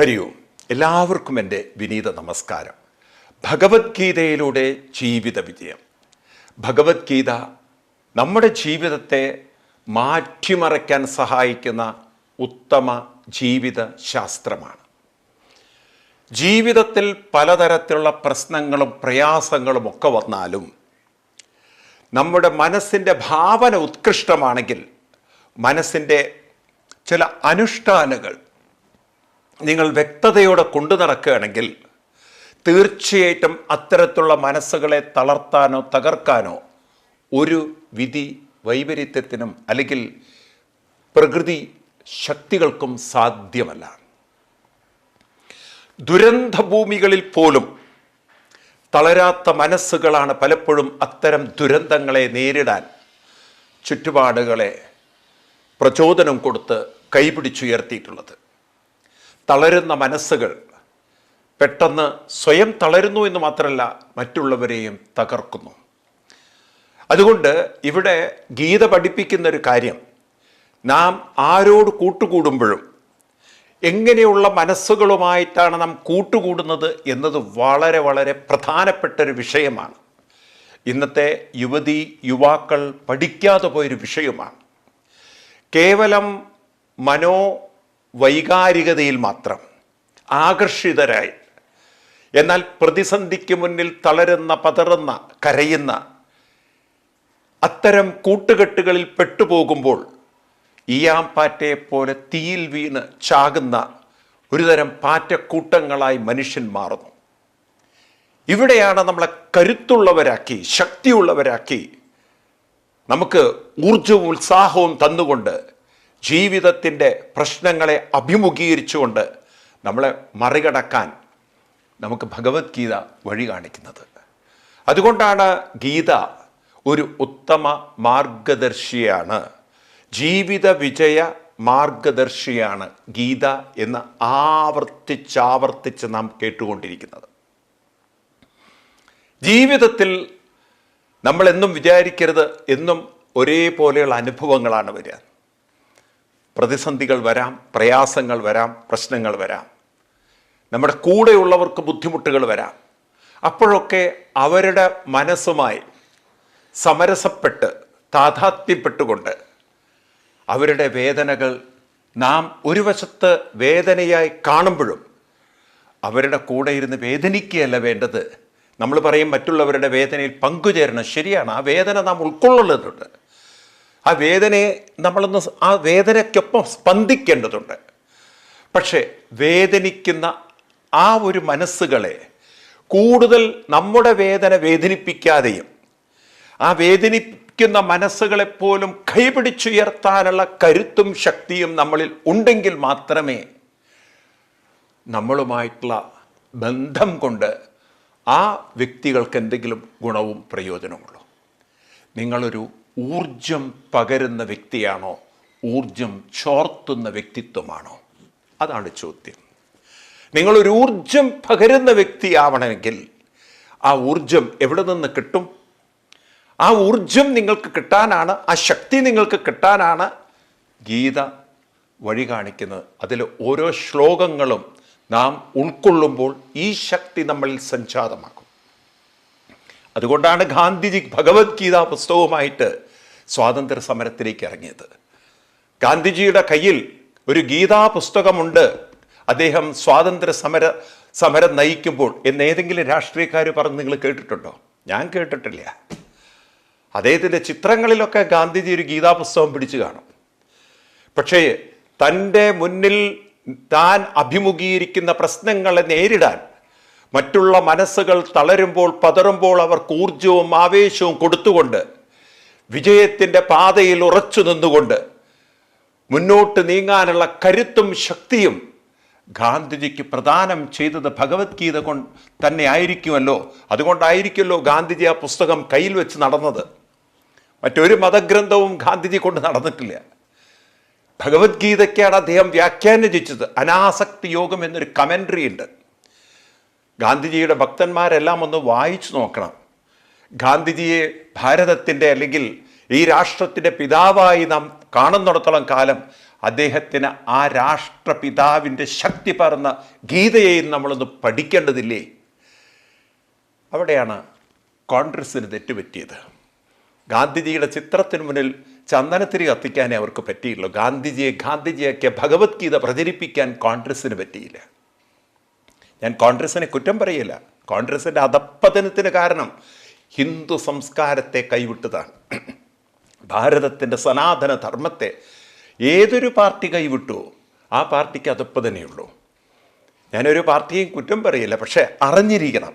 ഹരി ഓം എല്ലാവർക്കും എന്റെ വിനീത നമസ്കാരം. ഭഗവത്ഗീതയിലൂടെ ജീവിത വിജയം. ഭഗവത്ഗീത നമ്മുടെ ജീവിതത്തെ മാറ്റിമറയ്ക്കാൻ സഹായിക്കുന്ന ഉത്തമ ജീവിത ശാസ്ത്രമാണ് ജീവിതത്തിൽ പലതരത്തിലുള്ള പ്രശ്നങ്ങളും പ്രയാസങ്ങളും ഒക്കെ വന്നാലും നമ്മുടെ മനസ്സിന്റെ ഭാവന ഉത്കൃഷ്ടമാണെങ്കിൽ മനസ്സിന്റെ ചില അനുഷ്ഠാനങ്ങൾ നിങ്ങൾ വ്യക്തതയോടെ കൊണ്ടു നടക്കുകയാണെങ്കിൽ തീർച്ചയായിട്ടും അത്തരത്തിലുള്ള മനസ്സുകളെ തളർത്താനോ തകർക്കാനോ ഒരു വിധി വൈപരീത്യത്തിനും അല്ലെങ്കിൽ പ്രകൃതി ശക്തികൾക്കും സാധ്യമല്ല. ദുരന്തഭൂമികളിൽ പോലും തളരാത്ത മനസ്സുകളാണ് പലപ്പോഴും അത്തരം ദുരന്തങ്ങളെ നേരിടാൻ ചുറ്റുപാടുകളെ പ്രചോദനം കൊടുത്ത് കൈപിടിച്ചുയർത്തിയിട്ടുള്ളത്. തളരുന്ന മനസ്സുകൾ പെട്ടെന്ന് സ്വയം തളരുന്നു എന്ന് മാത്രമല്ല മറ്റുള്ളവരെയും തകർക്കുന്നു. അതുകൊണ്ട് ഇവിടെ ഗീത പഠിപ്പിക്കുന്ന ഒരു കാര്യം നാം ആരോട് കൂട്ടുകൂടുമ്പോഴും എങ്ങനെയുള്ള മനസ്സുകളുമായിട്ടാണ് നാം കൂട്ടുകൂടുന്നത് എന്നത് വളരെ വളരെ പ്രധാനപ്പെട്ട ഒരു വിഷയമാണ്. ഇന്നത്തെ യുവതി യുവാക്കൾ പഠിക്കാതെ പോയൊരു വിഷയമാണ്. കേവലം മനോ വൈകാരികതയിൽ മാത്രം ആകർഷിതരായി. എന്നാൽ പ്രതിസന്ധിക്ക് മുന്നിൽ തളരുന്ന പതറുന്ന കരയുന്ന അത്തരം കൂട്ടുകെട്ടുകളിൽ പെട്ടുപോകുമ്പോൾ ഈയാമ്പാറ്റയെ പോലെ തീയിൽ വീണ് ചാകുന്ന ഒരുതരം പാറ്റക്കൂട്ടങ്ങളായി മനുഷ്യൻ മാറുന്നു. ഇവിടെയാണ് നമ്മളെ കരുത്തുള്ളവരാക്കി ശക്തിയുള്ളവരാക്കി നമുക്ക് ഊർജവും ഉത്സാഹവും തന്നുകൊണ്ട് ജീവിതത്തിന്റെ പ്രശ്നങ്ങളെ അഭിമുഖീകരിച്ചുകൊണ്ട് നമ്മളെ മറികടക്കാൻ നമുക്ക് ഭഗവത്ഗീത വഴി കാണിക്കുന്നത്. അതുകൊണ്ടാണ് ഗീത ഒരു ഉത്തമ മാർഗദർശിയാണ്. ജീവിത വിജയ മാർഗദർശിയാണ് ഗീത എന്ന് ആവർത്തിച്ചാവർത്തിച്ച് നാം കേട്ടുകൊണ്ടിരിക്കുന്നത്. ജീവിതത്തിൽ നമ്മളെന്നും വിചാരിക്കരുത് എന്നും ഒരേപോലെയുള്ള അനുഭവങ്ങളാണ് വരിക. പ്രതിസന്ധികൾ വരാം പ്രയാസങ്ങൾ വരാം പ്രശ്നങ്ങൾ വരാം. നമ്മുടെ കൂടെയുള്ളവർക്ക് ബുദ്ധിമുട്ടുകൾ വരാം. അപ്പോഴൊക്കെ അവരുടെ മനസ്സുമായി സമരസപ്പെട്ട് താതാത്മ്യപ്പെട്ടുകൊണ്ട് അവരുടെ വേദനകൾ നാം ഒരു വശത്ത് വേദനയായി കാണുമ്പോഴും അവരുടെ കൂടെ ഇരുന്ന് വേദനിക്കുകയല്ല വേണ്ടത്. നമ്മൾ പറയും മറ്റുള്ളവരുടെ വേദനയിൽ പങ്കുചേരണം ശരിയാണ്. ആ വേദന നാം ഉൾക്കൊള്ളുന്നുണ്ട് ആ വേദനയെ നമ്മളൊന്ന് ആ വേദനയ്ക്കൊപ്പം സ്പന്ദിക്കേണ്ടതുണ്ട്. പക്ഷേ വേദനിക്കുന്ന ആ ഒരു മനസ്സുകളെ കൂടുതൽ നമ്മുടെ വേദന വേദനിപ്പിക്കാതെയും ആ വേദനിക്കുന്ന മനസ്സുകളെപ്പോലും കൈപിടിച്ചുയർത്താനുള്ള കരുത്തും ശക്തിയും നമ്മളിൽ ഉണ്ടെങ്കിൽ മാത്രമേ നമ്മളുമായിട്ടുള്ള ബന്ധം കൊണ്ട് ആ വ്യക്തികൾക്ക് എന്തെങ്കിലും ഗുണവും പ്രയോജനമുള്ളൂ നിങ്ങളൊരു ഊർജം പകരുന്ന വ്യക്തിയാണോ? ഊർജം ചോർത്തുന്ന വ്യക്തിത്വമാണോ? അതാണ് ചോദ്യം. നിങ്ങളൊരു ഊർജം പകരുന്ന വ്യക്തിയാവണമെങ്കിൽ ആ ഊർജം എവിടെ നിന്ന് കിട്ടും? ആ ഊർജം നിങ്ങൾക്ക് കിട്ടാനാണ് ആ ശക്തി നിങ്ങൾക്ക് കിട്ടാനാണ് ഗീത വഴി കാണിക്കുന്നത്. അതിൽ ഓരോ ശ്ലോകങ്ങളും നാം ഉൾക്കൊള്ളുമ്പോൾ ഈ ശക്തി നമ്മളിൽ സംജാതമാക്കും. അതുകൊണ്ടാണ് ഗാന്ധിജി ഭഗവത്ഗീത പുസ്തകവുമായിട്ട് സ്വാതന്ത്ര്യ സമരത്തിലേക്ക് ഇറങ്ങിയത്. ഗാന്ധിജിയുടെ കയ്യിൽ ഒരു ഗീതാ പുസ്തകമുണ്ട്. അദ്ദേഹം സ്വാതന്ത്ര്യ സമര സമരം നയിക്കുമ്പോൾ എന്ന് ഏതെങ്കിലും രാഷ്ട്രീയക്കാർ പറഞ്ഞ് നിങ്ങൾ കേട്ടിട്ടുണ്ടോ? ഞാൻ കേട്ടിട്ടില്ല. അദ്ദേഹത്തിന്റെ ചിത്രങ്ങളിലൊക്കെ ഗാന്ധിജി ഒരു ഗീതാ പുസ്തകം പിടിച്ചു കാണും. പക്ഷേ തന്റെ മുന്നിൽ താൻ അഭിമുഖീകരിക്കുന്ന പ്രശ്നങ്ങളെ നേരിടാൻ മറ്റുള്ള മനസ്സുകൾ തളരുമ്പോൾ പതറുമ്പോൾ അവർക്ക് ഊർജവും ആവേശവും കൊടുത്തുകൊണ്ട് വിജയത്തിന്റെ പാതയിൽ ഉറച്ചു നിന്നുകൊണ്ട് മുന്നോട്ട് നീങ്ങാനുള്ള കരുത്തും ശക്തിയും ഗാന്ധിജിക്ക് പ്രദാനം ചെയ്തത് ഭഗവത്ഗീത കൊണ്ട് തന്നെ ആയിരിക്കുമല്ലോ. അതുകൊണ്ടായിരിക്കുമല്ലോ ഗാന്ധിജി ആ പുസ്തകം കയ്യിൽ വെച്ച് നടന്നത്. മറ്റൊരു മതഗ്രന്ഥവും ഗാന്ധിജി കൊണ്ട് നടന്നിട്ടില്ല. ഭഗവത്ഗീതയ്ക്കാണ് അദ്ദേഹം വ്യാഖ്യാനം ചെയ്തത് അനാസക്തി യോഗം എന്നൊരു കമൻട്രി ഉണ്ട്. ഗാന്ധിജിയുടെ ഭക്തന്മാരെല്ലാം ഒന്ന് വായിച്ചു നോക്കണം. ഗാന്ധിജിയെ ഭാരതത്തിന്റെ അല്ലെങ്കിൽ ഈ രാഷ്ട്രത്തിന്റെ പിതാവായി നാം കാണുന്നിടത്തോളം കാലം അദ്ദേഹത്തിന് ആ രാഷ്ട്രപിതാവിന്റെ ശക്തി പറഞ്ഞ ഗീതയെയും നമ്മളൊന്ന് പഠിക്കേണ്ടതില്ലേ? അവിടെയാണ് കോൺഗ്രസ്സിന് തെറ്റുപറ്റിയത്. ഗാന്ധിജിയുടെ ചിത്രത്തിന് മുന്നിൽ ചന്ദനത്തിരി കത്തിക്കാനേ അവർക്ക് പറ്റിയുള്ളൂ. ഗാന്ധിജിയെ ഗാന്ധിജിയൊക്കെ ഭഗവത്ഗീത പ്രചരിപ്പിക്കാൻ കോൺഗ്രസ്സിന് പറ്റിയില്ല. ഞാൻ കോൺഗ്രസിനെ കുറ്റം പറയില്ല. കോൺഗ്രസിന്റെ അധപ്പതനത്തിന് കാരണം ഹിന്ദു സംസ്കാരത്തെ കൈവിട്ടതാണ്. ഭാരതത്തിന്റെ സനാതന ധർമ്മത്തെ ഏതൊരു പാർട്ടി കൈവിട്ടുവോ ആ പാർട്ടിക്ക് അധപ്പതനെയുള്ളൂ ഞാനൊരു പാർട്ടിയും കുറ്റം പറയില്ല പക്ഷേ അറിഞ്ഞിരിക്കണം.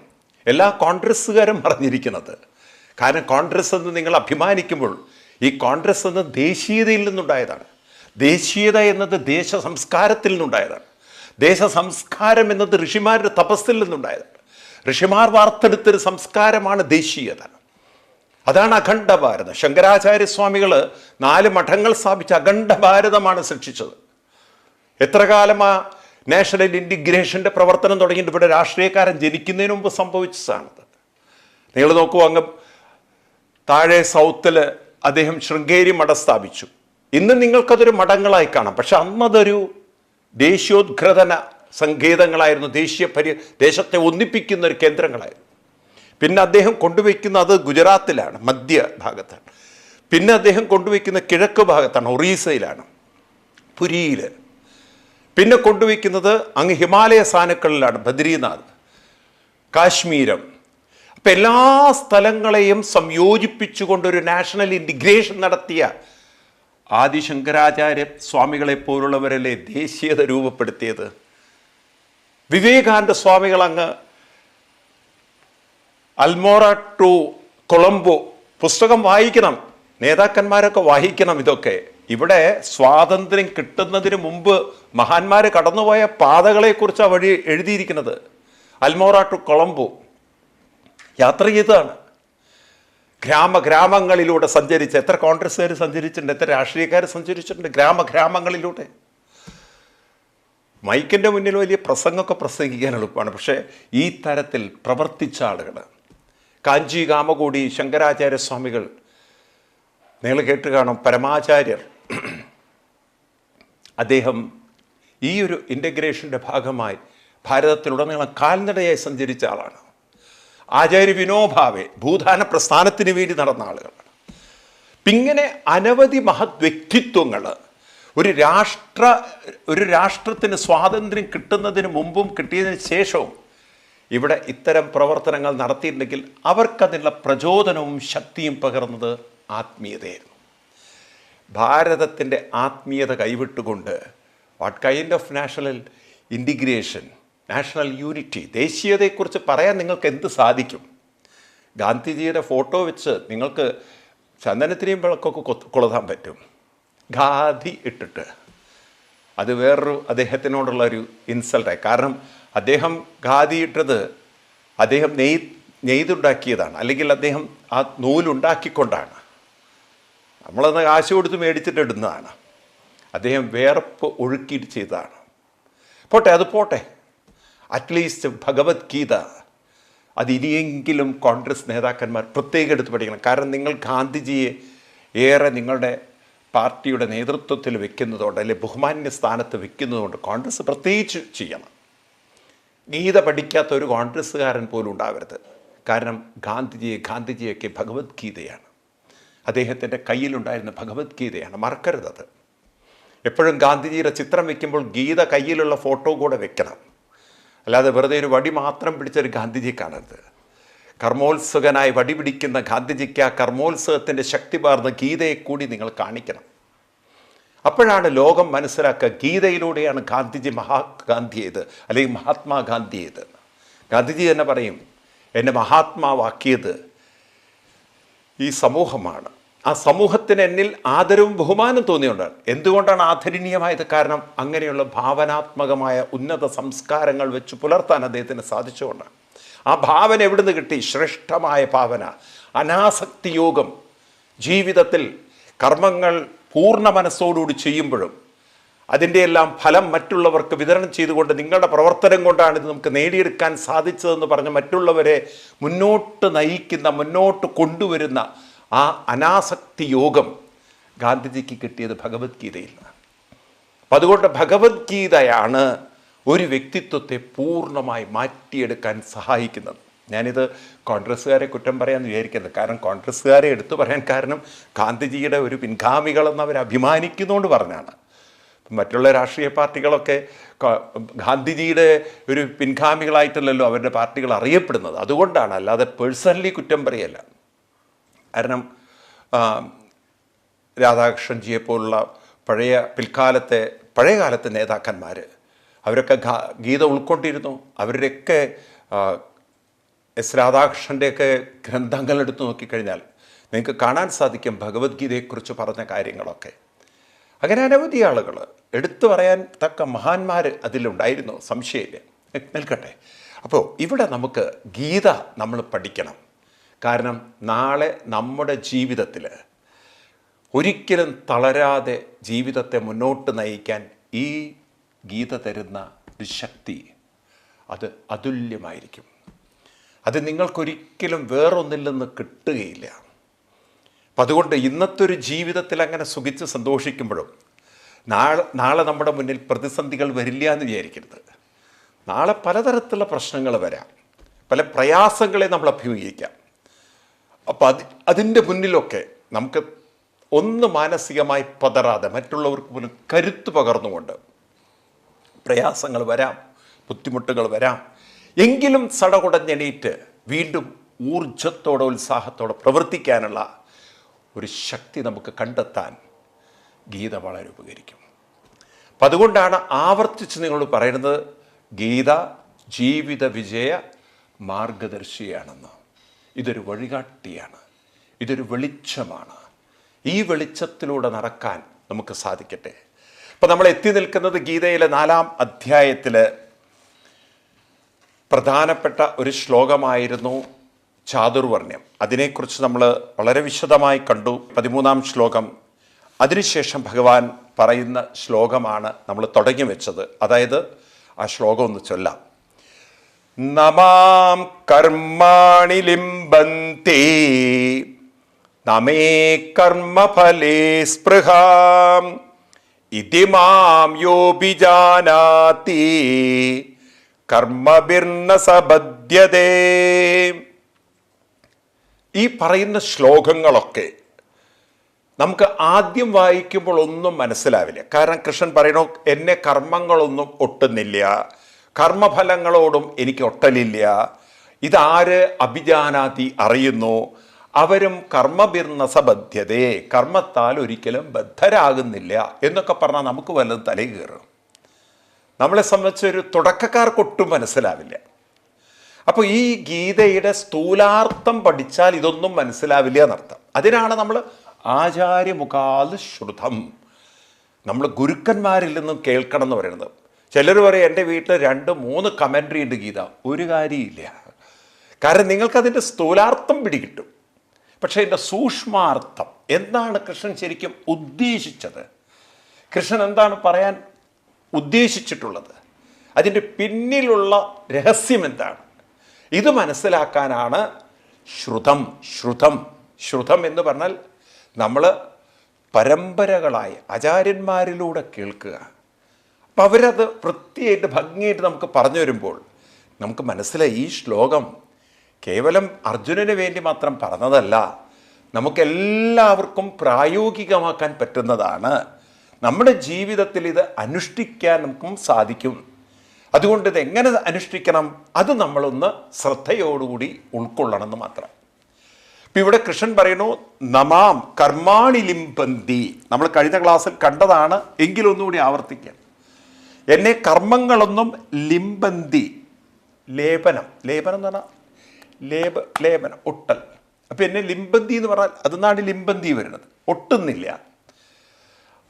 എല്ലാ കോൺഗ്രസ്സുകാരും അറിഞ്ഞിരിക്കുന്നത്. കാരണം കോൺഗ്രസ് എന്ന് നിങ്ങൾ അഭിമാനിക്കുമ്പോൾ ഈ കോൺഗ്രസ് എന്ന് ദേശീയതയിൽ നിന്നുണ്ടായതാണ്. ദേശീയത എന്നത് ദേശ സംസ്കാരത്തിൽ നിന്നുണ്ടായതാണ്. ദേശ സംസ്കാരം എന്നത് ഋഷിമാരുടെ തപസ്സിൽ നിന്നുണ്ടായതാണ്. ഋഷിമാർ വാർത്തെടുത്തൊരു സംസ്കാരമാണ് ദേശീയത. അതാണ് അഖണ്ഡ ഭാരതം ശങ്കരാചാര്യസ്വാമികൾ നാല് മഠങ്ങൾ സ്ഥാപിച്ച അഖണ്ഡ ഭാരതമാണ് സൃഷ്ടിച്ചത്. എത്ര കാലം ആ നാഷണൽ ഇന്റിഗ്രേഷന്റെ പ്രവർത്തനം തുടങ്ങിയിട്ട് ഇവിടെ രാഷ്ട്രീയക്കാരൻ ജനിക്കുന്നതിന് മുമ്പ് സംഭവിച്ചതാണത്. നിങ്ങൾ നോക്കൂ അങ്ങ് താഴെ സൗത്തിൽ അദ്ദേഹം ശൃംഗേരി മഠം സ്ഥാപിച്ചു. ഇന്ന് നിങ്ങൾക്കതൊരു മഠങ്ങളായി കാണാം. പക്ഷെ അന്നതൊരു ദേശീയോദ്ഗ്രഥന സങ്കേതങ്ങളായിരുന്നു ദേശീയ പരി ദേശത്തെ ഒന്നിപ്പിക്കുന്ന ഒരു കേന്ദ്രങ്ങളായിരുന്നു. പിന്നെ അദ്ദേഹം കൊണ്ടുവയ്ക്കുന്ന അത് ഗുജറാത്തിലാണ് മധ്യ ഭാഗത്താണ്. പിന്നെ അദ്ദേഹം കൊണ്ടുവയ്ക്കുന്ന കിഴക്ക് ഭാഗത്താണ് ഒറീസയിലാണ് പുരിയിൽ പിന്നെ കൊണ്ടുവയ്ക്കുന്നത് അങ്ങ് ഹിമാലയ സാനുക്കളിലാണ് ബദ്രീനാഥ് കാശ്മീരം. അപ്പം എല്ലാ സ്ഥലങ്ങളെയും സംയോജിപ്പിച്ചുകൊണ്ടൊരു നാഷണൽ ഇന്റിഗ്രേഷൻ നടത്തിയ ആദിശങ്കരാചാര്യ സ്വാമികളെ പോലുള്ളവരല്ലേ ദേശീയത രൂപപ്പെടുത്തിയത്? വിവേകാനന്ദ സ്വാമികൾ അങ്ങ് അൽമോറ ടു കൊളംബോ പുസ്തകം വായിക്കണം നേതാക്കന്മാരൊക്കെ വായിക്കണം ഇതൊക്കെ. ഇവിടെ സ്വാതന്ത്ര്യം കിട്ടുന്നതിന് മുമ്പ് മഹാന്മാർ കടന്നുപോയ പാതകളെക്കുറിച്ച് വഴി എഴുതിയിരിക്കുന്നത്. അൽമോറ ടു കൊളംബോ. യാത്ര ചെയ്തതാണ്. ഗ്രാമ ഗ്രാമങ്ങളിലൂടെ സഞ്ചരിച്ച് എത്ര കോൺഗ്രസ്സുകാർ സഞ്ചരിച്ചിട്ടുണ്ട് എത്ര രാഷ്ട്രീയക്കാർ സഞ്ചരിച്ചിട്ടുണ്ട് ഗ്രാമ ഗ്രാമങ്ങളിലൂടെ മൈക്കിന്റെ മുന്നിൽ വലിയ പ്രസംഗമൊക്കെ പ്രസംഗിക്കാൻ എളുപ്പമാണ്. പക്ഷേ ഈ തരത്തിൽ പ്രവർത്തിച്ച ആളുകൾ കാഞ്ചി കാമകൂടി ശങ്കരാചാര്യസ്വാമികൾ നിങ്ങൾ കേട്ട് കാണും പരമാചാര്യർ അദ്ദേഹം ഈ ഒരു ഇന്റഗ്രേഷന്റെ ഭാഗമായി ഭാരതത്തിലുടനീളം കാൽനടയായി സഞ്ചരിച്ച ആളാണ്. ആചാര്യ വിനോഭാവെ ഭൂദാന പ്രസ്ഥാനത്തിന് വേണ്ടി നടന്ന ആളുകളാണ് ഇങ്ങനെ അനവധി മഹത് വ്യക്തിത്വങ്ങൾ ഒരു രാഷ്ട്ര ഒരു രാഷ്ട്രത്തിന് സ്വാതന്ത്ര്യം കിട്ടുന്നതിന് മുമ്പും കിട്ടിയതിന് ശേഷവും ഇവിടെ ഇത്തരം പ്രവർത്തനങ്ങൾ നടത്തിയിട്ടുണ്ടെങ്കിൽ അവർക്കതിനുള്ള പ്രചോദനവും ശക്തിയും പകർന്നത് ആത്മീയതയായിരുന്നു. ഭാരതത്തിന്റെ ആത്മീയത കൈവിട്ടുകൊണ്ട് what kind of national integration national unity ദേശീയതയെക്കുറിച്ച് പറയാൻ നിങ്ങൾക്ക് എന്ത് സാധിക്കും? ഗാന്ധിജിയുടെ ഫോട്ടോ വെച്ച് നിങ്ങൾക്ക് ചന്ദനത്തിനെയും വിളക്കൊക്കെ കൊളുതാൻ പറ്റും. ഖാദി ഇട്ടിട്ട്. അത് വേറൊരു അദ്ദേഹത്തിനോടുള്ള ഒരു ഇൻസൾട്ടായി കാരണം അദ്ദേഹം ഖാദി ഇട്ടത് അദ്ദേഹം നെയ് നെയ്തുണ്ടാക്കിയതാണ്. അല്ലെങ്കിൽ അദ്ദേഹം ആ നൂലുണ്ടാക്കിക്കൊണ്ടാണ്. നമ്മളന്ന് കാശ് കൊടുത്ത് മേടിച്ചിട്ട് ഇടുന്നതാണ്. അദ്ദേഹം വേർപ്പ് ഒഴുക്കിയിട്ട് ചെയ്തതാണ്. പോട്ടെ അത് പോട്ടെ. അറ്റ്ലീസ്റ്റ് ഭഗവത്ഗീത അത് ഇനിയെങ്കിലും കോൺഗ്രസ് നേതാക്കന്മാർ പ്രത്യേകം എടുത്ത് പഠിക്കണം. കാരണം നിങ്ങൾ ഗാന്ധിജിയെ ഏറെ നിങ്ങളുടെ പാർട്ടിയുടെ നേതൃത്വത്തിൽ വെക്കുന്നതുകൊണ്ട് അല്ലെങ്കിൽ ബഹുമാന്യ സ്ഥാനത്ത് വെക്കുന്നതുകൊണ്ട് കോൺഗ്രസ് പ്രത്യേകിച്ച് ചെയ്യണം. ഗീത പഠിക്കാത്ത ഒരു കോൺഗ്രസ്സുകാരൻ പോലും ഉണ്ടാവരുത്. കാരണം ഗാന്ധിജിയെ ഗാന്ധിജിയൊക്കെ ഭഗവത്ഗീതയാണ് അദ്ദേഹത്തിന്റെ കയ്യിലുണ്ടായിരുന്ന ഭഗവത്ഗീതയാണ് മറക്കരുതത് എപ്പോഴും ഗാന്ധിജിയുടെ ചിത്രം വയ്ക്കുമ്പോൾ ഗീത കയ്യിലുള്ള ഫോട്ടോ കൂടെ വെക്കണം. അല്ലാതെ വെറുതെ ഒരു വടി മാത്രം പിടിച്ചൊരു ഗാന്ധിജി കാണരുത്. കർമ്മോത്സുകനായി വടി പിടിക്കുന്ന ഗാന്ധിജിക്ക് ആ കർമ്മോത്സവത്തിന്റെ ശക്തി പാർന്ന ഗീതയെ കൂടി നിങ്ങൾ കാണിക്കണം. അപ്പോഴാണ് ലോകം മനസ്സിലാക്കുക ഗീതയിലൂടെയാണ് ഗാന്ധിജി മഹാഗാന്ധിയത് അല്ലെങ്കിൽ മഹാത്മാഗാന്ധിയത് ഗാന്ധിജി തന്നെ പറയും എന്നെ മഹാത്മാവാക്കിയത് ഈ സമൂഹമാണ്. ആ സമൂഹത്തിന് എന്നിൽ ആദരവും ബഹുമാനം തോന്നിയുകൊണ്ടാണ് എന്തുകൊണ്ടാണ് ആദരണീയമായത് കാരണം അങ്ങനെയുള്ള ഭാവനാത്മകമായ ഉന്നത സംസ്കാരങ്ങൾ വെച്ച് പുലർത്താൻ അദ്ദേഹത്തിന് സാധിച്ചുകൊണ്ടാണ്. ആ ഭാവന എവിടുന്ന് കിട്ടി? ശ്രേഷ്ഠമായ ഭാവന. അനാസക്തി യോഗം. ജീവിതത്തിൽ കർമ്മങ്ങൾ പൂർണ മനസ്സോടുകൂടി ചെയ്യുമ്പോഴും അതിന്റെ എല്ലാം ഫലം മറ്റുള്ളവർക്ക് വിതരണം ചെയ്തുകൊണ്ട് നിങ്ങളുടെ പ്രവർത്തനം കൊണ്ടാണ് ഇത് നമുക്ക് നേടിയെടുക്കാൻ സാധിച്ചതെന്ന് പറഞ്ഞ് മറ്റുള്ളവരെ മുന്നോട്ട് നയിക്കുന്ന മുന്നോട്ട് കൊണ്ടുവരുന്ന ആ അനാസക്തി യോഗം ഗാന്ധിജിക്ക് കിട്ടിയത് ഭഗവത്ഗീതയിൽ നിന്നാണ് അപ്പം അതുകൊണ്ട് ഭഗവത്ഗീതയാണ് ഒരു വ്യക്തിത്വത്തെ പൂർണമായി മാറ്റിയെടുക്കാൻ സഹായിക്കുന്നത്. ഞാനിത് കോൺഗ്രസ്സുകാരെ കുറ്റം പറയാമെന്ന് വിചാരിക്കുന്നത് കാരണം കോൺഗ്രസ്സുകാരെ എടുത്തു പറയാൻ കാരണം ഗാന്ധിജിയുടെ ഒരു പിൻഗാമികളെന്ന് അവർ അഭിമാനിക്കുന്നതുകൊണ്ട് പറഞ്ഞാണ്. മറ്റുള്ള രാഷ്ട്രീയ പാർട്ടികളൊക്കെ ഗാന്ധിജിയുടെ ഒരു പിൻഗാമികളായിട്ടല്ലല്ലോ അവരുടെ പാർട്ടികൾ അറിയപ്പെടുന്നത്. അതുകൊണ്ടാണ് അല്ലാതെ പേഴ്സണലി കുറ്റം പറയല്ല. കാരണം രാധാകൃഷ്ണൻജിയെ പോലുള്ള പഴയ പിൽക്കാലത്തെ പഴയ കാലത്തെ നേതാക്കന്മാർ അവരൊക്കെ ഗീത ഉൾക്കൊണ്ടിരുന്നു. അവരുടെയൊക്കെ എസ് രാധാകൃഷ്ണന്റെയൊക്കെ ഗ്രന്ഥങ്ങൾ എടുത്തു നോക്കിക്കഴിഞ്ഞാൽ നിങ്ങൾക്ക് കാണാൻ സാധിക്കും ഭഗവത്ഗീതയെക്കുറിച്ച് പറഞ്ഞ കാര്യങ്ങളൊക്കെ. അങ്ങനെ അനവധി ആളുകൾ എടുത്തു പറയാൻ തക്ക മഹാന്മാർ അതിലുണ്ടായിരുന്നു സംശയമില്ല. നിൽക്കട്ടെ. അപ്പോൾ ഇവിടെ നമുക്ക് ഗീത നമ്മൾ പഠിക്കണം. കാരണം നാളെ നമ്മുടെ ജീവിതത്തിൽ ഒരിക്കലും തളരാതെ ജീവിതത്തെ മുന്നോട്ട് നയിക്കാൻ ഈ ഗീത തരുന്ന ഒരു ശക്തി അത് അതുല്യമായിരിക്കും. അത് നിങ്ങൾക്കൊരിക്കലും വേറൊന്നിൽ നിന്ന് കിട്ടുകയില്ല. അപ്പം അതുകൊണ്ട് ഇന്നത്തെ ഒരു ജീവിതത്തിൽ അങ്ങനെ സുഖിച്ച് സന്തോഷിക്കുമ്പോഴും നാളെ നാളെ നമ്മുടെ മുന്നിൽ പ്രതിസന്ധികൾ വരില്ല എന്ന് വിചാരിക്കരുത്. നാളെ പലതരത്തിലുള്ള പ്രശ്നങ്ങൾ വരാം. പല പ്രയാസങ്ങളെ നമ്മൾ അഭിമുഖീകരിക്കാം. അപ്പം അത് അതിന്റെ മുന്നിലൊക്കെ നമുക്ക് ഒന്ന് മാനസികമായി പതറാതെ മറ്റുള്ളവർക്ക് പോലും കരുത്ത് പകർന്നുകൊണ്ട് പ്രയാസങ്ങൾ വരാം ബുദ്ധിമുട്ടുകൾ വരാം. എങ്കിലും സടകുടഞ്ഞെണീറ്റ് വീണ്ടും ഊർജത്തോടെ ഉത്സാഹത്തോടെ പ്രവർത്തിക്കാനുള്ള ഒരു ശക്തി നമുക്ക് കണ്ടെത്താൻ ഗീത വളരെ ഉപകരിക്കും. അപ്പം അതുകൊണ്ടാണ് ആവർത്തിച്ച് നിങ്ങളോട് പറയുന്നത് ഗീത ജീവിത വിജയ മാർഗദർശിയാണെന്ന്. ഇതൊരു വഴികാട്ടിയാണ്. ഇതൊരു വെളിച്ചമാണ്. ഈ വെളിച്ചത്തിലൂടെ നടക്കാൻ നമുക്ക് സാധിക്കട്ടെ. അപ്പം നമ്മൾ എത്തി നിൽക്കുന്നത് ഗീതയിലെ നാലാം അധ്യായത്തിൽ പ്രധാനപ്പെട്ട ഒരു ശ്ലോകമായിരുന്നു ചാതുർവർണ്യം അതിനെക്കുറിച്ച് നമ്മൾ വളരെ വിശദമായി കണ്ടു. പതിമൂന്നാം ശ്ലോകം. അതിനുശേഷം ഭഗവാൻ പറയുന്ന ശ്ലോകമാണ് നമ്മൾ തുടങ്ങി വെച്ചത്. അതായത് ആ ശ്ലോകം ഒന്ന് ചൊല്ലാം. നമാം കർമാണി ലിംബന്തി നമേ കർമ്മഫലേ സ്പൃഹാം. ഇതി മാം യോപിജാനാതി കർമ്മബിർന്ന സബദ്ധ്യതേ ഈ പറയുന്ന ശ്ലോകങ്ങളൊക്കെ നമുക്ക് ആദ്യം വായിക്കുമ്പോൾ ഒന്നും മനസ്സിലാവില്ല. കാരണം കൃഷ്ണൻ പറയണോ എന്നെ കർമ്മങ്ങളൊന്നും ഒട്ടുന്നില്ല. കർമ്മഫലങ്ങളോടും എനിക്ക് ഒട്ടലില്ല. ഇതാര് അഭിജാനാതി അറിയുന്നു? അവരും കർമ്മബിർണസബദ്ധ്യതയെ കർമ്മത്താൽ ഒരിക്കലും ബദ്ധരാകുന്നില്ല. എന്നൊക്കെ പറഞ്ഞാൽ നമുക്ക് വല്ലതും തല കയറും. നമ്മളെ സംബന്ധിച്ച് ഒരു തുടക്കക്കാർക്ക് ഒട്ടും മനസ്സിലാവില്ല. അപ്പോൾ ഈ ഗീതയുടെ സ്ഥൂലാർത്ഥം പഠിച്ചാൽ ഇതൊന്നും മനസ്സിലാവില്ല എന്നർത്ഥം. അതിനാണ് നമ്മൾ ആചാര്യമുഖാൽ ശ്രുതം. നമ്മൾ ഗുരുക്കന്മാരിൽ നിന്നും കേൾക്കണം എന്ന് പറയുന്നത്. ചിലർ പറയും എന്റെ വീട്ടിൽ രണ്ട് മൂന്ന് കമൻട്രി ഉണ്ട് ഗീത. ഒരു കാര്യമില്ല. കാരണം നിങ്ങൾക്കതിന്റെ സ്ഥൂലാർത്ഥം പിടികിട്ടും. പക്ഷേ എന്റെ സൂക്ഷ്മാർത്ഥം എന്താണ് കൃഷ്ണൻ ശരിക്കും ഉദ്ദേശിച്ചത്? കൃഷ്ണൻ എന്താണ് പറയാൻ ഉദ്ദേശിച്ചിട്ടുള്ളത്? അതിന്റെ പിന്നിലുള്ള രഹസ്യം എന്താണ്? ഇത് മനസ്സിലാക്കാനാണ് ശ്രുതം ശ്രുതം ശ്രുതം എന്ന് പറഞ്ഞാൽ നമ്മൾ പരമ്പരകളായി ആചാര്യന്മാരിലൂടെ കേൾക്കുക. അപ്പം അവരത് വൃത്തിയായിട്ട് ഭംഗിയായിട്ട് നമുക്ക് പറഞ്ഞു വരുമ്പോൾ നമുക്ക് മനസ്സിലായി ഈ ശ്ലോകം കേവലം അർജുനന് വേണ്ടി മാത്രം പറഞ്ഞതല്ല നമുക്കെല്ലാവർക്കും പ്രായോഗികമാക്കാൻ പറ്റുന്നതാണ്. നമ്മുടെ ജീവിതത്തിൽ ഇത് അനുഷ്ഠിക്കാൻ നമുക്കും സാധിക്കും. അതുകൊണ്ട് ഇത് എങ്ങനെ അനുഷ്ഠിക്കണം? അത് നമ്മളൊന്ന് ശ്രദ്ധയോടുകൂടി ഉൾക്കൊള്ളണം എന്ന് മാത്രം. ഇപ്പം ഇവിടെ കൃഷ്ണൻ പറയുന്നു നമാം കർമാണി ലിംബന്തി. നമ്മൾ കഴിഞ്ഞ ക്ലാസ്സിൽ കണ്ടതാണ് എങ്കിലൊന്നുകൂടി ആവർത്തിക്കാം. എന്നെ കർമ്മങ്ങളൊന്നും ലിംബന്തി ലേപനം. ലേപനം എന്ന് പറഞ്ഞാൽ ലേപ ലേപനം ഒട്ടൽ. അപ്പം എന്നെ ലിംബന്തി എന്ന് പറഞ്ഞാൽ അതെന്നാണ് ലിംബന്തി വരുന്നത്. ഒട്ടുന്നില്ല.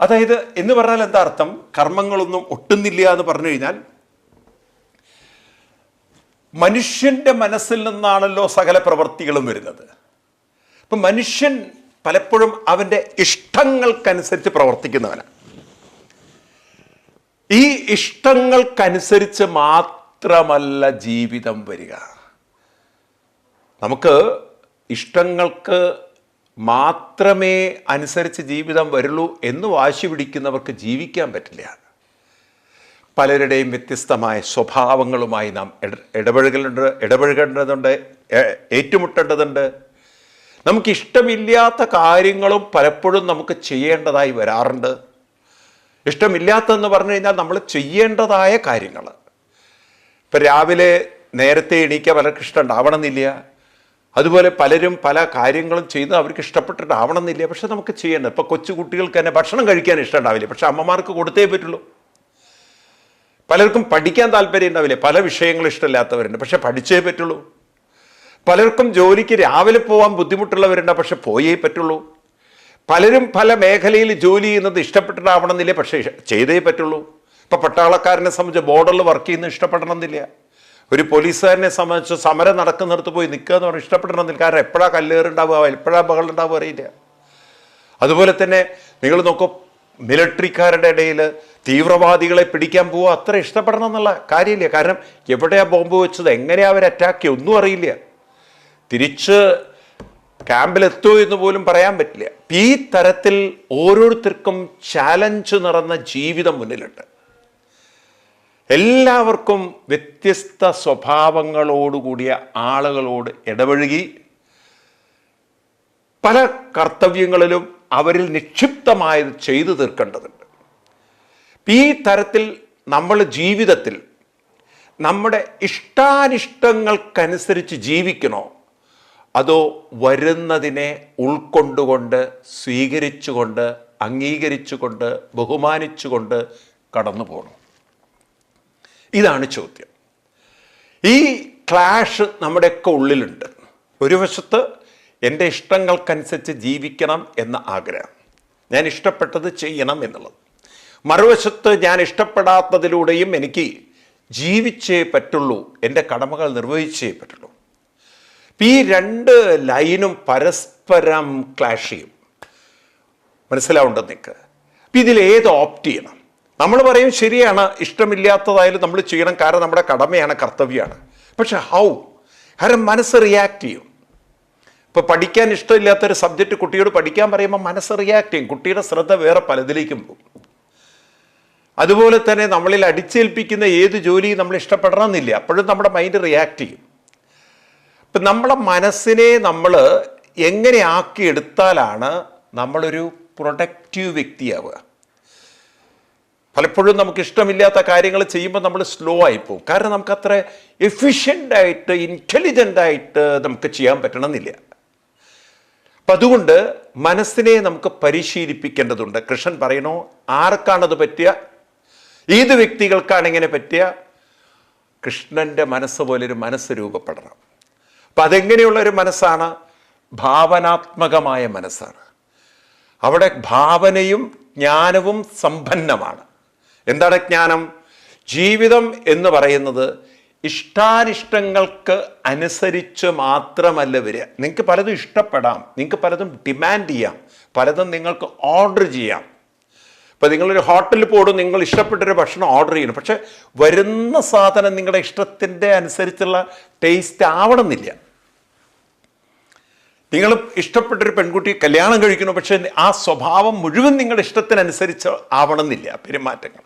അതായത് എന്ന് പറഞ്ഞാൽ എന്താ അർത്ഥം? കർമ്മങ്ങളൊന്നും ഒട്ടുന്നില്ല എന്ന് പറഞ്ഞു കഴിഞ്ഞാൽ മനുഷ്യന്റെ മനസ്സിൽ നിന്നാണല്ലോ സകല പ്രവൃത്തികളും വരുന്നത്. അപ്പം മനുഷ്യൻ പലപ്പോഴും അവന്റെ ഇഷ്ടങ്ങൾക്കനുസരിച്ച് പ്രവർത്തിക്കുന്നവനാണ്. ഈ ഇഷ്ടങ്ങൾക്കനുസരിച്ച് മാത്രമല്ല ജീവിതം വരിക. നമുക്ക് ഇഷ്ടങ്ങൾക്ക് മാത്രമേ അനുസരിച്ച് ജീവിതം വരുള്ളൂ എന്ന് വാശി പിടിക്കുന്നവർക്ക് ജീവിക്കാൻ പറ്റില്ല. പലരുടെയും വ്യത്യസ്തമായ സ്വഭാവങ്ങളുമായി നാം ഇട- ഇടപഴകലുണ്ട് ഇടപഴകേണ്ടതുണ്ട് ഏറ്റുമുട്ടേണ്ടതുണ്ട്. നമുക്ക് ഇഷ്ടമില്ലാത്ത കാര്യങ്ങളും പലപ്പോഴും നമുക്ക് ചെയ്യേണ്ടതായി വരാറുണ്ട്. ഇഷ്ടമില്ലാത്തതെന്ന് പറഞ്ഞു കഴിഞ്ഞാൽ നമ്മൾ ചെയ്യേണ്ടതായ കാര്യങ്ങൾ. ഇപ്പം രാവിലെ നേരത്തെ എണീക്കുക പലർക്ക് ഇഷ്ടമുണ്ടാവണമെന്നില്ല. അതുപോലെ പലരും പല കാര്യങ്ങളും ചെയ്ത് അവർക്ക് ഇഷ്ടപ്പെട്ടിട്ടാവണമെന്നില്ല. പക്ഷെ നമുക്ക് ചെയ്യണം ഇപ്പം കൊച്ചു കുട്ടികൾക്ക് തന്നെ ഭക്ഷണം കഴിക്കാൻ ഇഷ്ടമുണ്ടാവില്ല. പക്ഷെ അമ്മമാർക്ക് കൊടുത്തേ പറ്റുള്ളൂ. പലർക്കും പഠിക്കാൻ താല്പര്യം ഉണ്ടാവില്ല. പല വിഷയങ്ങളും ഇഷ്ടമില്ലാത്തവരുണ്ട്. പക്ഷെ പഠിച്ചേ പറ്റുള്ളൂ. പലർക്കും ജോലിക്ക് രാവിലെ പോകാൻ ബുദ്ധിമുട്ടുള്ളവരുണ്ട്. പക്ഷെ പോയേ പറ്റുള്ളൂ. പലരും പല മേഖലയിൽ ജോലി ചെയ്യുന്നത് ഇഷ്ടപ്പെട്ടിട്ടാവണമെന്നില്ല പക്ഷേ ചെയ്തേ പറ്റുള്ളൂ. ഇപ്പം പട്ടാളക്കാരനെ സംബന്ധിച്ച് ബോർഡറിൽ വർക്ക് ചെയ്യുന്നത് ഇഷ്ടപ്പെടണമെന്നില്ല. ഒരു പോലീസുകാരനെ സംബന്ധിച്ച് സമരം നടക്കുന്നിടത്ത് പോയി നിൽക്കുക എന്ന് പറഞ്ഞാൽ ഇഷ്ടപ്പെടണമെന്നില്ല. കാരണം എപ്പോഴാണ് കല്ലേറുണ്ടാവുക എപ്പോഴാണ് ബഹളം ഉണ്ടാവുക അറിയില്ല. അതുപോലെ തന്നെ നിങ്ങൾ നോക്കൂ മിലിട്ടറിക്കാരുടെ ഇടയിൽ തീവ്രവാദികളെ പിടിക്കാൻ പോവുക അത്ര ഇഷ്ടപ്പെടണം എന്നുള്ള കാര്യമില്ല. കാരണം എവിടെയാണ് ബോംബ് വെച്ചത് എങ്ങനെയാണ് അവർ അറ്റാക്ക് ഒന്നും അറിയില്ല. തിരിച്ച് ക്യാമ്പിലെത്തോ എന്ന് പോലും പറയാൻ പറ്റില്ല. ഈ തരത്തിൽ ഓരോരുത്തർക്കും ചാലഞ്ച് നിറഞ്ഞ ജീവിതം മുന്നിലുണ്ട്. എല്ലാവർക്കും വ്യത്യസ്ത സ്വഭാവങ്ങളോടുകൂടിയ ആളുകളോട് ഇടപഴകി പല കർത്തവ്യങ്ങളിലും അവരിൽ നിക്ഷിപ്തമായത് ചെയ്തു തീർക്കേണ്ടതുണ്ട്. ഈ തരത്തിൽ നമ്മൾ ജീവിതത്തിൽ നമ്മുടെ ഇഷ്ടാനിഷ്ടങ്ങൾക്കനുസരിച്ച് ജീവിക്കണോ? അതോ വരുന്നതിനെ ഉൾക്കൊണ്ടുകൊണ്ട് സ്വീകരിച്ചുകൊണ്ട് അംഗീകരിച്ചുകൊണ്ട് ബഹുമാനിച്ചുകൊണ്ട് കടന്നു പോകണം ഇതാണ് ചോദ്യം. ഈ ക്ലാഷ് നമ്മുടെയൊക്കെ ഉള്ളിലുണ്ട്. ഒരു വശത്ത് എന്റെ ഇഷ്ടങ്ങൾക്കനുസരിച്ച് ജീവിക്കണം എന്ന ആഗ്രഹം. ഞാൻ ഇഷ്ടപ്പെട്ടത് ചെയ്യണം എന്നുള്ളത്. മറുവശത്ത് ഞാൻ ഇഷ്ടപ്പെടാത്തതിലൂടെയും എനിക്ക് ജീവിച്ചേ പറ്റുള്ളൂ എന്റെ കടമകൾ നിർവഹിച്ചേ പറ്റുള്ളൂ. ഈ രണ്ട് ലൈനും പരസ്പരം ക്ലാഷ് ചെയ്യും. മനസ്സിലാവുണ്ടോ നിങ്ങൾക്ക് അപ്പം ഇതിൽ ഏത് ഓപ്റ്റ് ചെയ്യണം? നമ്മൾ പറയും ശരിയാണ് ഇഷ്ടമില്ലാത്തതായാലും നമ്മൾ ചെയ്യണം കാരണം നമ്മുടെ കടമയാണ് കർത്തവ്യമാണ്. പക്ഷെ ഹൗ കാരണം മനസ്സ് റിയാക്ട് ചെയ്യും. ഇപ്പോൾ പഠിക്കാൻ ഇഷ്ടമില്ലാത്തൊരു സബ്ജക്റ്റ് കുട്ടിയോട് പഠിക്കാൻ പറയുമ്പോൾ മനസ്സ് റിയാക്ട് ചെയ്യും. കുട്ടിയുടെ ശ്രദ്ധ വേറെ പലതിലേക്കും പോകും. അതുപോലെ തന്നെ നമ്മളിൽ അടിച്ചേൽപ്പിക്കുന്ന ഏത് ജോലിയും നമ്മൾ ഇഷ്ടപ്പെടണമെന്നില്ല. അപ്പോഴും നമ്മുടെ മൈൻഡ് റിയാക്ട് ചെയ്യും. ഇപ്പം നമ്മളെ മനസ്സിനെ നമ്മൾ എങ്ങനെ ആക്കിയെടുത്താലാണ് നമ്മളൊരു പ്രൊഡക്റ്റീവ് വ്യക്തിയാവുക. പലപ്പോഴും നമുക്ക് ഇഷ്ടമില്ലാത്ത കാര്യങ്ങൾ ചെയ്യുമ്പോൾ നമ്മൾ സ്ലോ ആയി പോകും കാരണം നമുക്ക് അത്ര എഫിഷ്യന്റായിട്ട് ഇന്റലിജന്റ് ആയിട്ട് നമുക്ക് ചെയ്യാൻ പറ്റണമെന്നില്ല. അപ്പം അതുകൊണ്ട് മനസ്സിനെ നമുക്ക് പരിശീലിപ്പിക്കേണ്ടതുണ്ട്. കൃഷ്ണൻ പറയണോ ആർക്കാണത് പറ്റുക ഏത് വ്യക്തികൾക്കാണ് ഇങ്ങനെ പറ്റുക കൃഷ്ണന്റെ മനസ്സ് പോലൊരു മനസ്സ് രൂപപ്പെടണം. അപ്പം അതെങ്ങനെയുള്ള ഒരു മനസ്സാണ്? ഭാവനാത്മകമായ മനസ്സാണ്. അവിടെ ഭാവനയും ജ്ഞാനവും സമ്പന്നമാണ്. എന്താണ് ജ്ഞാനം? ജീവിതം എന്ന് പറയുന്നത് ഇഷ്ടാനിഷ്ടങ്ങൾക്ക് അനുസരിച്ച് മാത്രമല്ല വരിക. നിങ്ങൾക്ക് പലതും ഇഷ്ടപ്പെടാം. നിങ്ങൾക്ക് പലതും ഡിമാൻഡ് ചെയ്യാം. പലതും നിങ്ങൾക്ക് ഓർഡർ ചെയ്യാം. ഇപ്പം നിങ്ങളൊരു ഹോട്ടലിൽ പോടും നിങ്ങൾ ഇഷ്ടപ്പെട്ടൊരു ഭക്ഷണം ഓർഡർ ചെയ്യണം പക്ഷേ വരുന്ന സാധനം നിങ്ങളുടെ ഇഷ്ടത്തിന്റെ അനുസരിച്ചുള്ള ടേസ്റ്റ് ആവണമെന്നില്ല. നിങ്ങൾ ഇഷ്ടപ്പെട്ടൊരു പെൺകുട്ടി കല്യാണം കഴിക്കുന്നു പക്ഷേ ആ സ്വഭാവം മുഴുവൻ നിങ്ങളുടെ ഇഷ്ടത്തിനനുസരിച്ച് ആവണമെന്നില്ല. പെരുമാറ്റങ്ങൾ.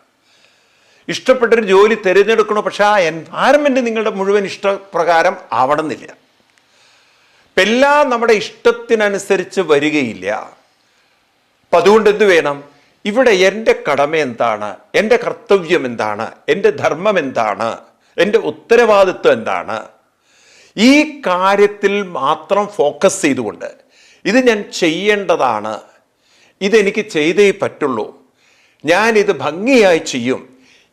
ഇഷ്ടപ്പെട്ടൊരു ജോലി തിരഞ്ഞെടുക്കണോ പക്ഷേ ആ എൻവയറമെന്റ് നിങ്ങളുടെ മുഴുവൻ ഇഷ്ടപ്രകാരം ആവണമെന്നില്ല. ഇപ്പം എല്ലാം നമ്മുടെ ഇഷ്ടത്തിനനുസരിച്ച് വരികയില്ല. അപ്പം അതുകൊണ്ട് എന്ത് വേണം? ഇവിടെ എന്റെ കടമ എന്താണ്? എന്റെ കർത്തവ്യം എന്താണ്? എന്റെ ധർമ്മം എന്താണ്? എന്റെ ഉത്തരവാദിത്വം എന്താണ്? ഈ കാര്യത്തിൽ മാത്രം ഫോക്കസ് ചെയ്തുകൊണ്ട് ഇത് ഞാൻ ചെയ്യേണ്ടതാണ്. ഇതെനിക്ക് ചെയ്തേ പറ്റുള്ളൂ. ഞാൻ ഇത് ഭംഗിയായി ചെയ്യും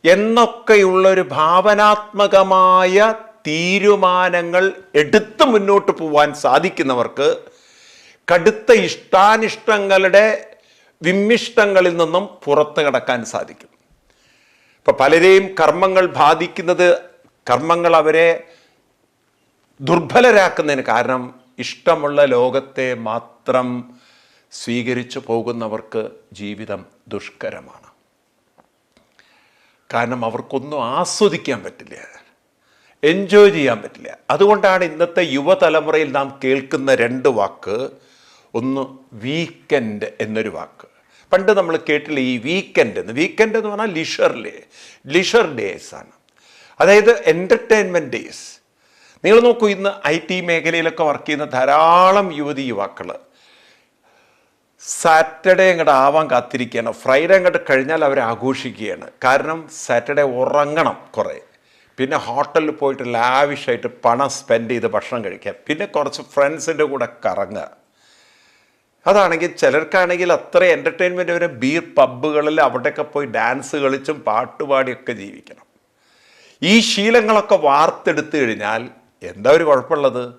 എന്നൊക്കെയുള്ളൊരു ഭാവനാത്മകമായ തീരുമാനങ്ങൾ എടുത്ത് മുന്നോട്ട് പോവാൻ സാധിക്കുന്നവർക്ക് കടുത്ത ഇഷ്ടാനിഷ്ടങ്ങളുടെ വിമ്മിഷ്ടങ്ങളിൽ നിന്നും പുറത്തു കടക്കാൻ സാധിക്കും. ഇപ്പൊ പലരെയും കർമ്മങ്ങൾ ബാധിക്കുന്നത് കർമ്മങ്ങൾ അവരെ ദുർബലരാക്കുന്നതിന് കാരണം ഇഷ്ടമുള്ള ലോകത്തെ മാത്രം സ്വീകരിച്ചു പോകുന്നവർക്ക് ജീവിതം ദുഷ്കരമാണ്. കാരണം അവർക്കൊന്നും ആസ്വദിക്കാൻ പറ്റില്ല. എൻജോയ് ചെയ്യാൻ പറ്റില്ല. അതുകൊണ്ടാണ് ഇന്നത്തെ യുവതലമുറയിൽ നാം കേൾക്കുന്ന രണ്ട് വാക്ക്. ഒന്ന് വീക്കെൻഡ് എന്നൊരു വാക്ക്. പണ്ട് നമ്മൾ കേട്ടില്ല ഈ വീക്കെൻഡ് എന്ന്? വീക്കെൻഡ് എന്ന് പറഞ്ഞാൽ ലിഷർ ലിഷർ ഡേയ്സ് ആണ്. അതായത് എന്റർടൈൻമെന്റ് ഡേയ്സ് നിങ്ങൾ നോക്കൂ ഇന്ന് ഐ ടി മേഖലയിലൊക്കെ വർക്ക് ചെയ്യുന്ന ധാരാളം യുവതി യുവാക്കൾ സാറ്റർഡേ അങ്ങോട്ട് ആവാൻ കാത്തിരിക്കുകയാണ്. ഫ്രൈഡേ അങ്ങോട്ട് കഴിഞ്ഞാൽ അവർ ആഘോഷിക്കുകയാണ്. കാരണം സാറ്റർഡേ ഉറങ്ങണം കുറേ. പിന്നെ ഹോട്ടലിൽ പോയിട്ട് ലാവിഷായിട്ട് പണം സ്പെൻഡ് ചെയ്ത് ഭക്ഷണം കഴിക്കുക. പിന്നെ കുറച്ച് ഫ്രണ്ട്സിന്റെ കൂടെ കറങ്ങുക. അതാണെങ്കിൽ ചിലർക്കാണെങ്കിൽ അത്ര എന്റർടൈൻമെന്റ് വരെ ബീർ പബ്ബുകളിൽ അവിടെയൊക്കെ പോയി ഡാൻസ് കളിച്ചും പാട്ടുപാടിയൊക്കെ ജീവിക്കണം. ഈ ശീലങ്ങളൊക്കെ വാർത്തെടുത്തു കഴിഞ്ഞാൽ എന്താ ഒരു കുഴപ്പമുള്ളത്?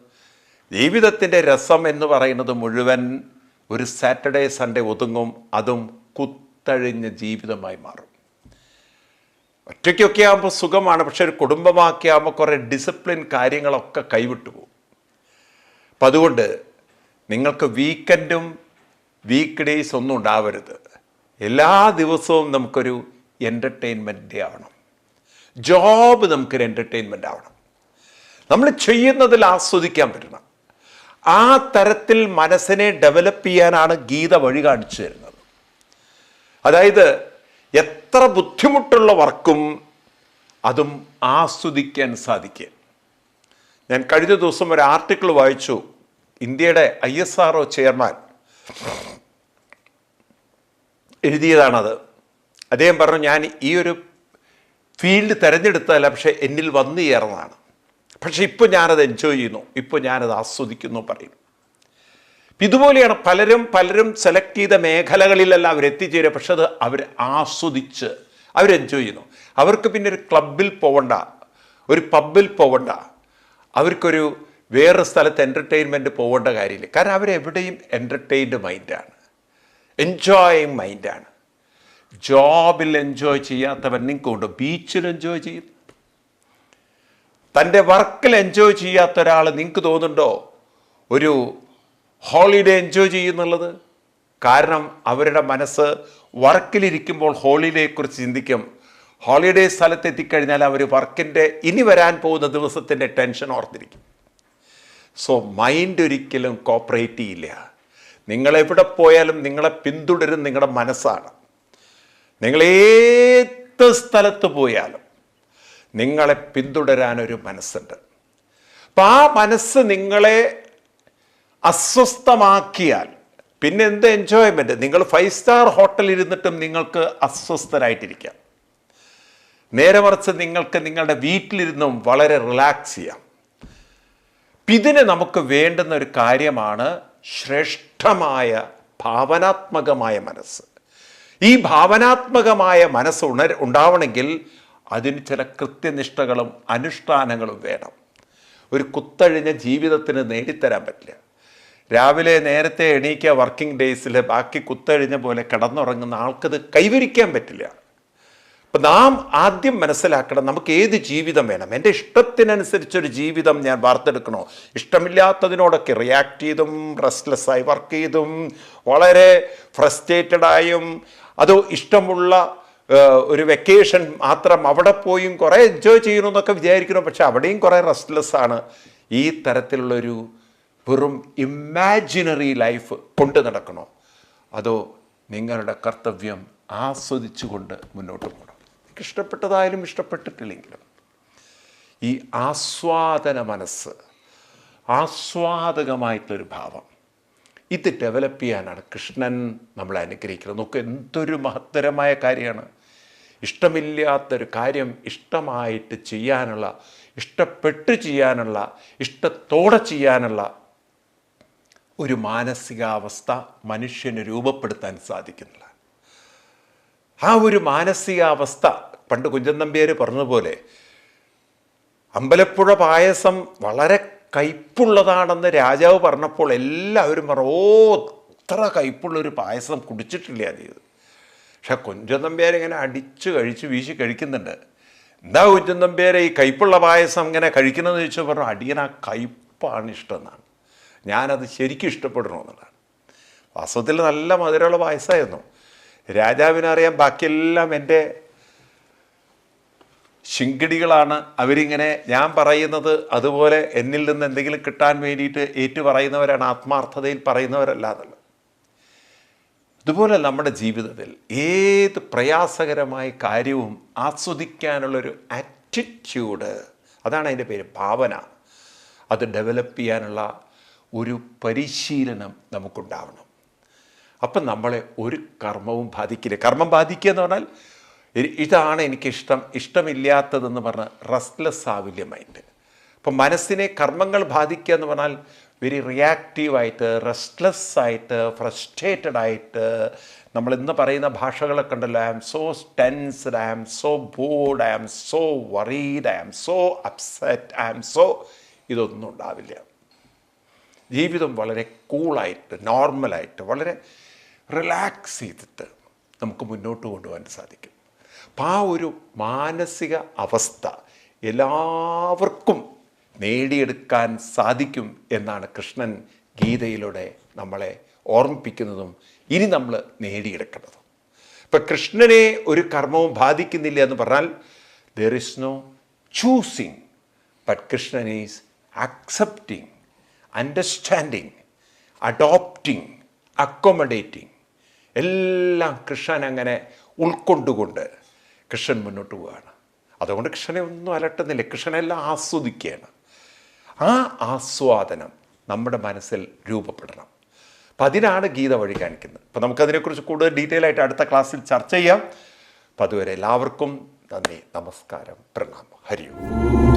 ജീവിതത്തിന്റെ രസം എന്ന് പറയുന്നത് മുഴുവൻ ഒരു സാറ്റർഡേ സൺഡേ ഒതുങ്ങും അതും കുത്തഴിഞ്ഞ ജീവിതമായി മാറും. ഒറ്റയ്ക്കൊക്കെ ആകുമ്പോൾ സുഖമാണ് പക്ഷെ ഒരു കുടുംബമാക്കി ആകുമ്പോൾ കുറേ ഡിസിപ്ലിൻ കാര്യങ്ങളൊക്കെ കൈവിട്ടു പോകും. അപ്പം അതുകൊണ്ട് നിങ്ങൾക്ക് വീക്കെൻഡും വീക്ക് ഡേയ്സ് ഒന്നും ഉണ്ടാവരുത്. എല്ലാ ദിവസവും നമുക്കൊരു എന്റർടൈൻമെന്റ് ഡേ ആവണം. ജോബ് നമുക്കൊരു എന്റർടൈൻമെന്റ് ആവണം. നമ്മൾ ചെയ്യുന്നതിൽ ആസ്വദിക്കാൻ പറ്റണം. ആ തരത്തിൽ മനസ്സിനെ ഡെവലപ്പ് ചെയ്യാനാണ് ഗീത വഴി കാണിച്ചു തരുന്നത്. അതായത് എത്ര ബുദ്ധിമുട്ടുള്ള വർക്കും അതും ആസ്വദിക്കാൻ സാധിക്കുക ഞാൻ കഴിഞ്ഞ ദിവസം ഒരു ആർട്ടിക്കിൾ വായിച്ചു. ഇന്ത്യയുടെ ഐ എസ് ആർ ചെയർമാൻ എഴുതിയതാണത്. അദ്ദേഹം പറഞ്ഞു ഞാൻ ഈ ഒരു ഫീൽഡ് തിരഞ്ഞെടുത്തതല്ല പക്ഷേ എന്നിൽ വന്നു ചേർന്നതാണ്. പക്ഷെ ഇപ്പോൾ ഞാനത് എൻജോയ് ചെയ്യുന്നു. ഇപ്പോൾ ഞാനത് ആസ്വദിക്കുന്നു പറയും. ഇതുപോലെയാണ് പലരും പലരും സെലക്ട് ചെയ്ത മേഖലകളിലെല്ലാം അവർ എത്തിച്ചേരുക. പക്ഷെ അത് അവർ ആസ്വദിച്ച് അവർ എൻജോയ് ചെയ്യുന്നു. അവർക്ക് പിന്നെ ഒരു ക്ലബിൽ പോവണ്ട ഒരു പബ്ബിൽ പോവണ്ട. അവർക്കൊരു വേറെ സ്ഥലത്ത് എന്റർടൈൻമെന്റ് പോകേണ്ട കാര്യമില്ല. കാരണം അവരെവിടെയും എന്റർടൈൻഡ് മൈൻഡാണ് എൻജോയിങ് മൈൻഡാണ് ജോബിൽ എൻജോയ് ചെയ്യാത്തവൻ നിങ്ങൾക്കുണ്ട് ബീച്ചിൽ എൻജോയ് ചെയ്യും തന്റെ വർക്കിൽ എൻജോയ് ചെയ്യാത്ത ഒരാൾ നിങ്ങൾക്ക് തോന്നുന്നുണ്ടോ? ഒരു ഹോളിഡേ എൻജോയ് ചെയ്യുന്നുള്ളത് കാരണം അവരുടെ മനസ്സ് വർക്കിലിരിക്കുമ്പോൾ ഹോളിഡേയെക്കുറിച്ച് ചിന്തിക്കും. ഹോളിഡേ സ്ഥലത്ത് എത്തിക്കഴിഞ്ഞാൽ അവർ വർക്കിന്റെ ഇനി വരാൻ പോകുന്ന ദിവസത്തിന്റെ ടെൻഷൻ ഓർത്തിരിക്കും. സോ മൈൻഡ് ഒരിക്കലും കോപ്പറേറ്റ് ചെയ്യില്ല. നിങ്ങൾ എവിടെ പോയാലും നിങ്ങളെ പിന്തുടരും നിങ്ങളുടെ മനസ്സാണ്. നിങ്ങൾ ഏത് സ്ഥലത്ത് പോയാലും നിങ്ങളെ പിന്തുടരാൻ ഒരു മനസ്സുണ്ട്. അപ്പം ആ മനസ്സ് നിങ്ങളെ അസ്വസ്ഥമാക്കിയാൽ പിന്നെ എന്ത് എൻജോയ്മെന്റ് നിങ്ങൾ ഫൈവ് സ്റ്റാർ ഹോട്ടലിൽ ഇരുന്നിട്ടും നിങ്ങൾക്ക് അസ്വസ്ഥരായിട്ടിരിക്കാം. നേരെ മറിച്ച് നിങ്ങൾക്ക് നിങ്ങളുടെ വീട്ടിലിരുന്നും വളരെ റിലാക്സ് ചെയ്യാം. ഇതിന് നമുക്ക് വേണ്ടുന്ന ഒരു കാര്യമാണ് ശ്രേഷ്ഠമായ ഭാവനാത്മകമായ മനസ്സ്. ഈ ഭാവനാത്മകമായ മനസ്സ് ഉണർ ഉണ്ടാവണമെങ്കിൽ അതിന് ചില കൃത്യനിഷ്ഠകളും അനുഷ്ഠാനങ്ങളും വേണം. ഒരു കുത്തഴിഞ്ഞ ജീവിതത്തിന് നേടിത്തരാൻ പറ്റില്ല. രാവിലെ നേരത്തെ എണീക്കുക വർക്കിംഗ് ഡേയ്സിൽ ബാക്കി കുത്തഴിഞ്ഞ പോലെ കിടന്നുറങ്ങുന്ന ആൾക്കത് കൈവരിക്കാൻ പറ്റില്ല. അപ്പം നാം ആദ്യം മനസ്സിലാക്കണം നമുക്ക് ഏത് ജീവിതം വേണം? എന്റെ ഇഷ്ടത്തിനനുസരിച്ചൊരു ജീവിതം ഞാൻ വാർത്തെടുക്കണോ? ഇഷ്ടമില്ലാത്തതിനോടൊക്കെ റിയാക്ട് ചെയ്തും റെസ്റ്റ്ലെസ്സായി വർക്ക് ചെയ്തും വളരെ ഫ്രസ്ട്രേറ്റഡായും അതോ ഇഷ്ടമുള്ള ഒരു വെക്കേഷൻ മാത്രം അവിടെ പോയും കുറേ എൻജോയ് ചെയ്യണമെന്നൊക്കെ വിചാരിക്കണം പക്ഷെ അവിടെയും കുറേ റെസ്റ്റ്ലെസ് ആണ്. ഈ തരത്തിലുള്ളൊരു വെറും ഇമാജിനറി ലൈഫ് കൊണ്ടു നടക്കണോ? അതോ നിങ്ങളുടെ കർത്തവ്യം ആസ്വദിച്ചുകൊണ്ട് മുന്നോട്ട് പോകണം? നിങ്ങൾക്ക് ഇഷ്ടപ്പെട്ടതായാലും ഇഷ്ടപ്പെട്ടിട്ടില്ലെങ്കിലും ഈ ആസ്വാദന മനസ്സ് ആസ്വാദകമായിട്ടുള്ളൊരു ഭാവം ഇത് ഡെവലപ്പ് ചെയ്യാനാണ് കൃഷ്ണൻ നമ്മളെ അനുഗ്രഹിക്കുന്നത്. നമുക്ക് എന്തൊരു മഹത്തരമായ കാര്യമാണ്. ഇഷ്ടമില്ലാത്തൊരു കാര്യം ഇഷ്ടമായിട്ട് ചെയ്യാനുള്ള ഇഷ്ടപ്പെട്ട് ചെയ്യാനുള്ള ഇഷ്ടത്തോടെ ചെയ്യാനുള്ള ഒരു മാനസികാവസ്ഥ മനുഷ്യന് രൂപപ്പെടുത്താൻ സാധിക്കുന്നില്ല. ആ ഒരു മാനസികാവസ്ഥ പണ്ട് കുഞ്ചൻ നമ്പ്യാർ പറഞ്ഞതുപോലെ അമ്പലപ്പുഴ പായസം വളരെ കയ്പുള്ളതാണെന്ന് രാജാവ് പറഞ്ഞപ്പോൾ എല്ലാവരും പറഞ്ഞു ഓ ഇത്ര കയ്പുള്ളൊരു പായസം കുടിച്ചിട്ടില്ല ഇത്. പക്ഷെ കുഞ്ചൻ നമ്പ്യാർ ഇങ്ങനെ അടിച്ച് കഴിച്ച് വീശി കഴിക്കുന്നുണ്ട്. എന്താ കുഞ്ചൻ നമ്പ്യാരെ ഈ കയ്പുള്ള പായസം ഇങ്ങനെ കഴിക്കണമെന്ന് ചോദിച്ചാൽ പറഞ്ഞു അടിയൻ ആ കയ്പാണ് ഇഷ്ടം എന്നാണ് ഞാനത് ശരിക്കും ഇഷ്ടപ്പെടണമെന്നുള്ളതാണ് വാസ്തവത്തിൽ നല്ല മധുരമുള്ള പായസമായിരുന്നു. രാജാവിനറിയാം ബാക്കിയെല്ലാം എന്റെ ശിങ്കിടികളാണ്. അവരിങ്ങനെ ഞാൻ പറയുന്നത് അതുപോലെ എന്നിൽ നിന്ന് എന്തെങ്കിലും കിട്ടാൻ വേണ്ടിയിട്ട് ഏറ്റു പറയുന്നവരാണ് ആത്മാർത്ഥതയിൽ പറയുന്നവരല്ല എന്നുള്ളത് ഇതുപോലെ നമ്മുടെ ജീവിതത്തിൽ ഏത് പ്രയാസകരമായ കാര്യവും ആസ്വദിക്കാനുള്ളൊരു ആറ്റിറ്റ്യൂഡ് അതാണ് അതിന്റെ പേര് ഭാവന. അത് ഡെവലപ്പ് ചെയ്യാനുള്ള ഒരു പരിശീലനം നമുക്കുണ്ടാവണം. അപ്പം നമ്മളെ ഒരു കർമ്മവും ബാധിക്കില്ല. കർമ്മം ബാധിക്കുക എന്ന് പറഞ്ഞാൽ ഇതാണ് എനിക്കിഷ്ടം ഇഷ്ടമില്ലാത്തതെന്ന് പറഞ്ഞാൽ റെസ്റ്റ്ലെസ് ആവില്ല മൈൻഡ് അപ്പം മനസ്സിനെ കർമ്മങ്ങൾ ബാധിക്കുക എന്ന് പറഞ്ഞാൽ വെരി റിയാക്റ്റീവായിട്ട് റെസ്റ്റ്ലെസ് ആയിട്ട് ഫ്രസ്ട്രേറ്റഡ് ആയിട്ട് നമ്മൾ ഇന്ന് പറയുന്ന ഭാഷകളൊക്കെ ഉണ്ടല്ലോ. I am so tensed I am so bored I am so worried I am so upset I am so ഇതൊന്നും ഉണ്ടാവില്ല. ജീവിതം വളരെ കൂളായിട്ട് നോർമലായിട്ട് വളരെ റിലാക്സ് ചെയ്തിട്ട് നമുക്ക് മുന്നോട്ട് കൊണ്ടുപോകാൻ സാധിക്കും. അപ്പം ആ ഒരു മാനസിക അവസ്ഥ എല്ലാവർക്കും നേടിയെടുക്കാൻ സാധിക്കും എന്നാണ് കൃഷ്ണൻ ഗീതയിലൂടെ നമ്മളെ ഓർമ്മിപ്പിക്കുന്നതും ഇനി നമ്മൾ നേടിയെടുക്കേണ്ടതും. ഇപ്പം കൃഷ്ണനെ ഒരു കർമ്മവും ബാധിക്കുന്നില്ല എന്ന് പറഞ്ഞാൽ there is no choosing but Krishnan is accepting understanding adopting accommodating എല്ലാം കൃഷ്ണൻ അങ്ങനെ ഉൾക്കൊണ്ടുകൊണ്ട് കൃഷ്ണൻ മുന്നോട്ട് പോവുകയാണ്. അതുകൊണ്ട് കൃഷ്ണനെ ഒന്നും അലട്ടുന്നില്ല. കൃഷ്ണനെല്ലാം ആസ്വദിക്കുകയാണ്. ആ ആസ്വാദനം നമ്മുടെ മനസ്സിൽ രൂപപ്പെടണം. അപ്പം അതിനാണ് ഗീത വഴി കാണിക്കുന്നത്. അപ്പം നമുക്കതിനെക്കുറിച്ച് കൂടുതൽ ഡീറ്റെയിൽ ആയിട്ട് അടുത്ത ക്ലാസ്സിൽ ചർച്ച ചെയ്യാം. അപ്പം അതുവരെ എല്ലാവർക്കും നന്ദി നമസ്കാരം പ്രണാമം. ഹരി ഓം.